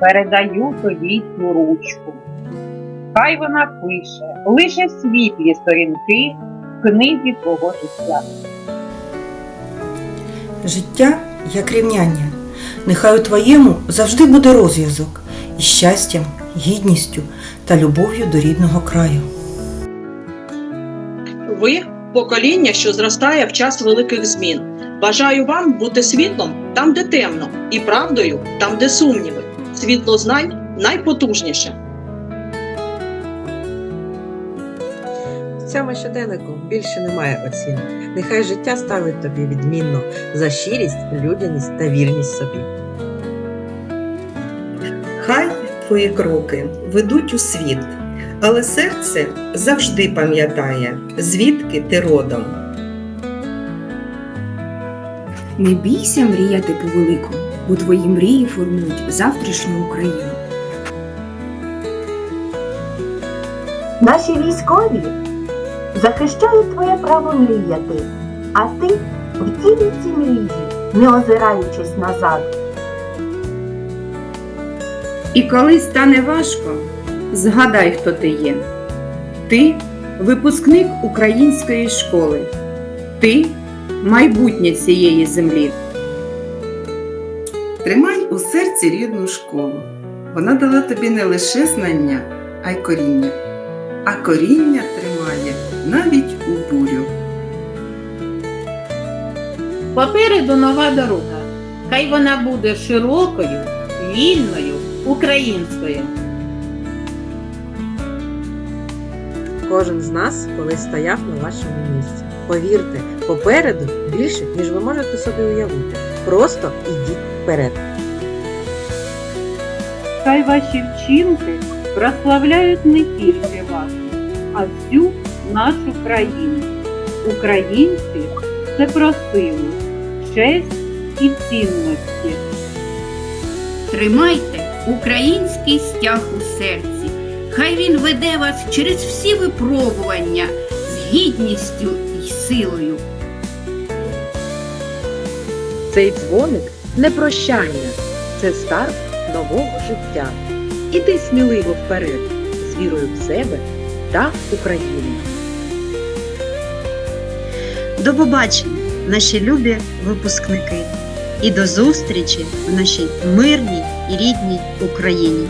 передаю тобі цю ручку. Хай вона пише лише світлі сторінки в книзі твого життя. Життя як рівняння. Нехай у твоєму завжди буде розв'язок із щастям, гідністю та любов'ю до рідного краю. Ви покоління, що зростає в час великих змін. Бажаю вам бути світлом там, де темно, і правдою там, де сумніви. Світло знань найпотужніше. В цьому щоденнику більше немає оцінок. Нехай життя ставить тобі відмінно за щирість, людяність та вірність собі. Хай твої кроки ведуть у світ, але серце завжди пам'ятає, звідки ти родом. Не бійся мріяти по-великому, бо твої мрії формують завтрашню Україну. Наші військові захищають твоє право мріяти, а ти втілюй ці мрії, не озираючись назад. І коли стане важко, згадай, хто ти є. Ти випускник української школи. Ти майбутнє цієї землі. Тримай у серці рідну школу. Вона дала тобі не лише знання, а й коріння. А коріння тримає навіть у бурю. Попереду нова дорога. Хай вона буде широкою, вільною, українською. Кожен з нас колись стояв на вашому місці. Повірте, попереду більше, ніж ви можете собі уявити. Просто ідіть вперед. Хай ваші вчинки прославляють не тільки вас, а всю нашу країну. Українці це про силу, честь і цінності. Тримайте український стяг у серці. Хай він веде вас через всі випробування з гідністю і силою. Цей дзвоник не прощання, це старт нового життя. Іди сміливо вперед, з вірою в себе та Україну. До побачення, наші любі випускники, і до зустрічі в нашій мирній і рідній Україні.